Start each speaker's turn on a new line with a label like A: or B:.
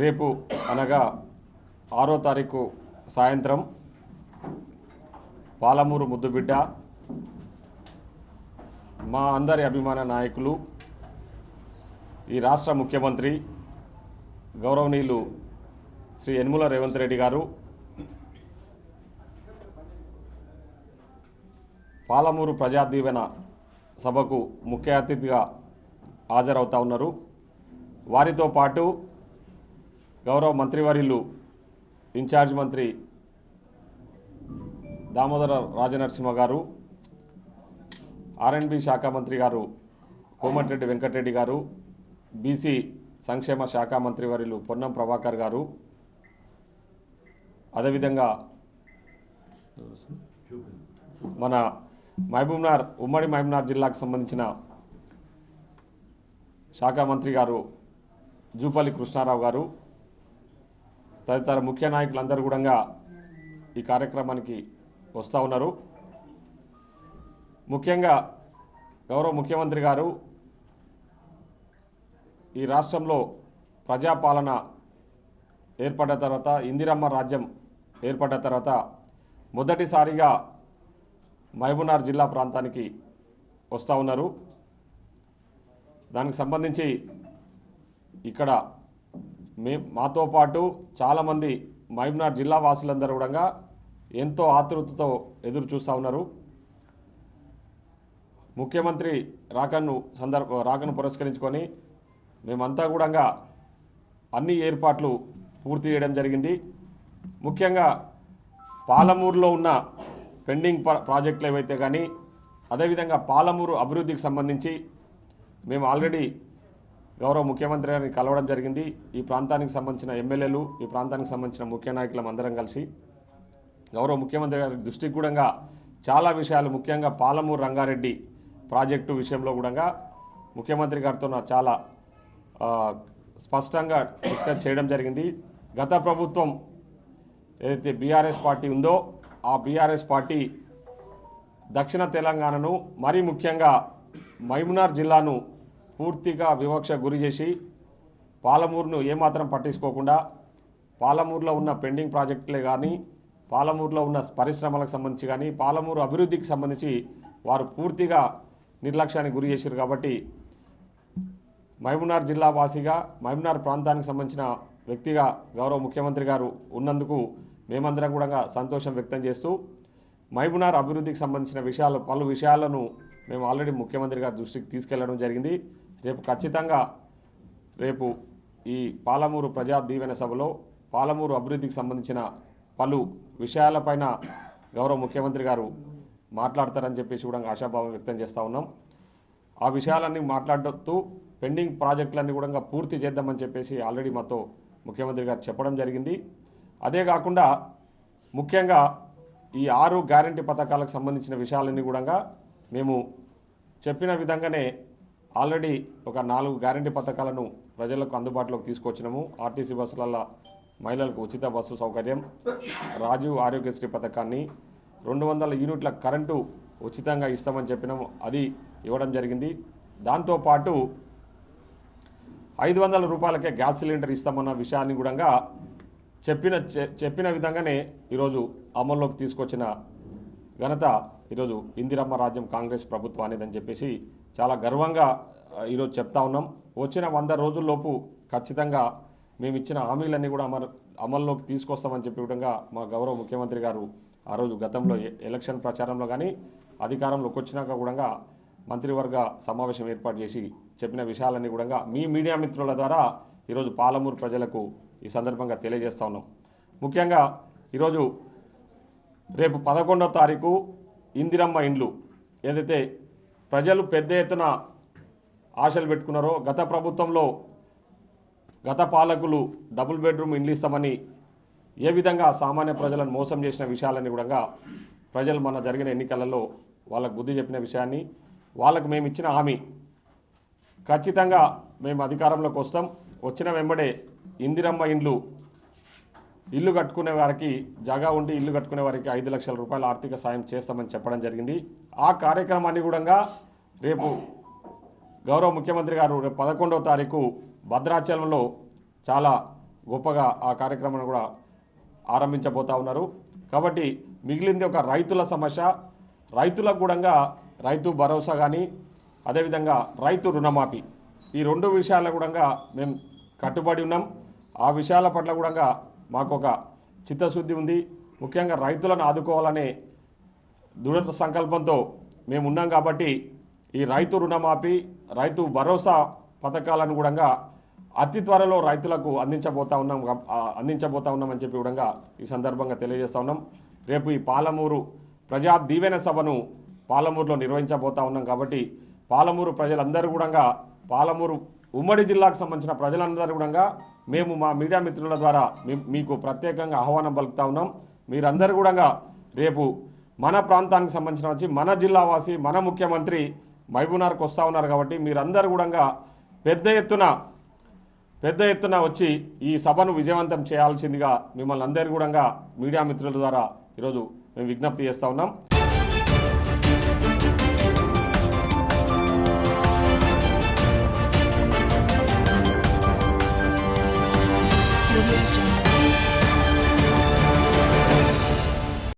A: రేపు అనగా ఆరో తారీఖు సాయంత్రం పాలమూరు ముద్దుబిడ్డ మా అందరి అభిమాన నాయకులు ఈ రాష్ట్ర ముఖ్యమంత్రి గౌరవనీయులు శ్రీ యనుమల రేవంత్ రెడ్డి గారు పాలమూరు ప్రజా దీవెన సభకు ముఖ్య అతిథిగా హాజరవుతా ఉన్నారు. వారితో పాటు గౌరవ మంత్రివర్యులు ఇన్ఛార్జ్ మంత్రి దామోదర రాజనరసింహ గారు ఆర్ఎండ్బి శాఖ మంత్రి గారు కోమటిరెడ్డి వెంకటరెడ్డి గారు బీసీ సంక్షేమ శాఖ మంత్రివర్యులు పొన్నం ప్రభాకర్ గారు. అదేవిధంగా మన మహబూబ్నార్ ఉమ్మడి మహబూబ్నార్ జిల్లాకు సంబంధించిన శాఖ మంత్రి గారు జూపల్లి కృష్ణారావు గారు తదితర ముఖ్య నాయకులందరూ కూడా ఈ కార్యక్రమానికి వస్తూ ఉన్నారు. ముఖ్యంగా గౌరవ ముఖ్యమంత్రి గారు ఈ రాష్ట్రంలో ప్రజాపాలన ఏర్పడ్డ తర్వాత ఇందిరమ్మ రాజ్యం ఏర్పడ్డ తర్వాత మొదటిసారిగా మహబూనార్ జిల్లా ప్రాంతానికి వస్తూ ఉన్నారు. దానికి సంబంధించి ఇక్కడ మే మాతో పాటు చాలామంది మహబూబ్నగర్ జిల్లా వాసులందరూ కూడా ఎంతో ఆతృతతో ఎదురు చూస్తూ ఉన్నారు. ముఖ్యమంత్రి రాకను సందర్భ రాకను పురస్కరించుకొని మేమంతా కూడా అన్ని ఏర్పాట్లు పూర్తి చేయడం జరిగింది. ముఖ్యంగా పాలమూరులో ఉన్న పెండింగ్ ప్రాజెక్టులు ఏవైతే కానీ అదేవిధంగా పాలమూరు అభివృద్ధికి సంబంధించి మేము ఆల్రెడీ గౌరవ ముఖ్యమంత్రి గారిని కలవడం జరిగింది. ఈ ప్రాంతానికి సంబంధించిన ఎమ్మెల్యేలు ఈ ప్రాంతానికి సంబంధించిన ముఖ్య నాయకులం అందరం కలిసి గౌరవ ముఖ్యమంత్రి గారి దృష్టికి కూడా చాలా విషయాలు ముఖ్యంగా పాలమూరు రంగారెడ్డి ప్రాజెక్టు విషయంలో కూడా ముఖ్యమంత్రి గారితో నా చాలా స్పష్టంగా డిస్కస్ చేయడం జరిగింది. గత ప్రభుత్వం ఏదైతే బీఆర్ఎస్ పార్టీ ఉందో ఆ బీఆర్ఎస్ పార్టీ దక్షిణ తెలంగాణను మరీ ముఖ్యంగా మైమునార్ జిల్లాను పూర్తిగా వివక్ష గురి చేసి పాలమూరును ఏమాత్రం పట్టించుకోకుండా పాలమూరులో ఉన్న పెండింగ్ ప్రాజెక్టులే కానీ పాలమూరులో ఉన్న పరిశ్రమలకు సంబంధించి కానీ పాలమూరు అభివృద్ధికి సంబంధించి వారు పూర్తిగా నిర్లక్ష్యానికి గురి చేశారు కాబట్టి మహబూబ్నగర్ జిల్లా వాసిగా మహబూబ్నగర్ ప్రాంతానికి సంబంధించిన వ్యక్తిగా గౌరవ ముఖ్యమంత్రి గారు ఉన్నందుకు మేమందరం కూడా సంతోషం వ్యక్తం చేస్తూ మహబూబ్నగర్ అభివృద్ధికి సంబంధించిన విషయాలు పలు విషయాలను మేము ఆల్రెడీ ముఖ్యమంత్రి గారి దృష్టికి తీసుకెళ్ళడం జరిగింది. రేపు ఖచ్చితంగా రేపు ఈ పాలమూరు ప్రజా దీవెన సభలో పాలమూరు అభివృద్ధికి సంబంధించిన పలు విషయాలపైన గౌరవ ముఖ్యమంత్రి గారు మాట్లాడతారని చెప్పేసి కూడా ఆశాభావం వ్యక్తం చేస్తూ ఉన్నాం. ఆ విషయాలన్నీ మాట్లాడుతూ పెండింగ్ ప్రాజెక్టులన్నీ కూడా పూర్తి చేద్దామని చెప్పేసి ఆల్రెడీ మాతో ముఖ్యమంత్రి గారు చెప్పడం జరిగింది. అదే కాకుండా ముఖ్యంగా ఈ ఆరు గ్యారంటీ పథకాలకు సంబంధించిన విషయాలన్నీ కూడా మేము చెప్పిన విధంగానే ఆల్రెడీ ఒక నాలుగు గ్యారంటీ పథకాలను ప్రజలకు అందుబాటులోకి తీసుకొచ్చినాము. ఆర్టీసీ బస్సులలో మహిళలకు ఉచిత బస్సు సౌకర్యం రాజీవ్ ఆరోగ్యశ్రీ పథకాన్ని రెండు వందల యూనిట్ల కరెంటు ఉచితంగా ఇస్తామని చెప్పినాము. అది ఇవ్వడం జరిగింది. దాంతోపాటు ఐదు వందల రూపాయలకే గ్యాస్ సిలిండర్ ఇస్తామన్న విషయాన్ని కూడా చెప్పిన చె- చెప్పిన విధంగానే ఈరోజు అమల్లోకి తీసుకొచ్చిన ఘనత ఈరోజు ఇందిరమ్మ రాజ్యం కాంగ్రెస్ ప్రభుత్వానిదని చెప్పేసి చాలా గర్వంగా ఈరోజు చెప్తా ఉన్నాం. వచ్చిన వంద రోజుల్లోపు ఖచ్చితంగా మేము ఇచ్చిన హామీలన్నీ కూడా అమలు అమల్లోకి తీసుకొస్తామని చెప్పి విధంగా మా గౌరవ ముఖ్యమంత్రి గారు ఆ రోజు గతంలో ఎలక్షన్ ప్రచారంలో కానీ అధికారంలోకి వచ్చినాక కూడా మంత్రివర్గ సమావేశం ఏర్పాటు చేసి చెప్పిన విషయాలన్నీ కూడా మీ మీడియా మిత్రుల ద్వారా ఈరోజు పాలమూరు ప్రజలకు ఈ సందర్భంగా తెలియజేస్తా ఉన్నాం. ముఖ్యంగా ఈరోజు రేపు పదకొండవ తారీఖు ఇందిరమ్మ ఇండ్లు ఏదైతే ప్రజలు పెద్ద ఎత్తున ఆశలు పెట్టుకున్నారో గత ప్రభుత్వంలో గత పాలకులు డబుల్ బెడ్రూమ్ ఇండ్లు ఇస్తామని ఏ విధంగా సామాన్య ప్రజలను మోసం చేసిన విషయాలని కూడా ప్రజలు మన జరిగిన ఎన్నికలలో వాళ్ళకు బుద్ధి చెప్పిన విషయాన్ని వాళ్ళకు మేము ఇచ్చిన హామీ. ఖచ్చితంగా మేము అధికారంలోకి వస్తాం. వచ్చిన వెంబడే ఇందిరమ్మ ఇండ్లు ఇల్లు కట్టుకునే వారికి జాగా ఉండి ఇల్లు కట్టుకునే వారికి ఐదు లక్షల రూపాయల ఆర్థిక సాయం చేస్తామని చెప్పడం జరిగింది. ఆ కార్యక్రమాన్ని కూడా రేపు గౌరవ ముఖ్యమంత్రి గారు రేపు పదకొండవ తారీఖు భద్రాచలంలో చాలా గొప్పగా ఆ కార్యక్రమాన్ని కూడా ఆరంభించబోతా ఉన్నారు. కాబట్టి మిగిలింది ఒక రైతుల సమస్య. రైతులకు కూడా రైతు భరోసా కానీ అదేవిధంగా రైతు రుణమాఫీ. ఈ రెండు విషయాల కూడా మేము కట్టుబడి ఉన్నాం. ఆ విషయాల పట్ల కూడా మాకు ఒక చిత్తశుద్ధి ఉంది. ముఖ్యంగా రైతులను ఆదుకోవాలనే దృఢ సంకల్పంతో మేము ఉన్నాం కాబట్టి ఈ రైతు రుణమాఫీ రైతు భరోసా పథకాలను కూడా అతి త్వరలో రైతులకు అందించబోతా ఉన్నాం అందించబోతా ఉన్నామని చెప్పి కూడా ఈ సందర్భంగా తెలియజేస్తా ఉన్నాం. రేపు ఈ పాలమూరు ప్రజా దీవెన సభను పాలమూరులో నిర్వహించబోతా ఉన్నాం కాబట్టి పాలమూరు ప్రజలందరూ కూడా పాలమూరు ఉమ్మడి జిల్లాకు సంబంధించిన ప్రజలందరూ కూడా మేము మా మీడియా మిత్రుల ద్వారా మీకు ప్రత్యేకంగా ఆహ్వానం పలుకుతా ఉన్నాం. మీరందరూ కూడా రేపు మన ప్రాంతానికి సంబంధించిన వచ్చి మన జిల్లావాసి మన ముఖ్యమంత్రి మహబూనార్కు వస్తూ ఉన్నారు కాబట్టి మీరందరూ కూడా పెద్ద ఎత్తున పెద్ద ఎత్తున వచ్చి ఈ సభను విజయవంతం చేయాల్సిందిగా మిమ్మల్ని అందరూ కూడా మీడియా మిత్రుల ద్వారా ఈరోజు మేము విజ్ఞప్తి చేస్తూ ఉన్నాం.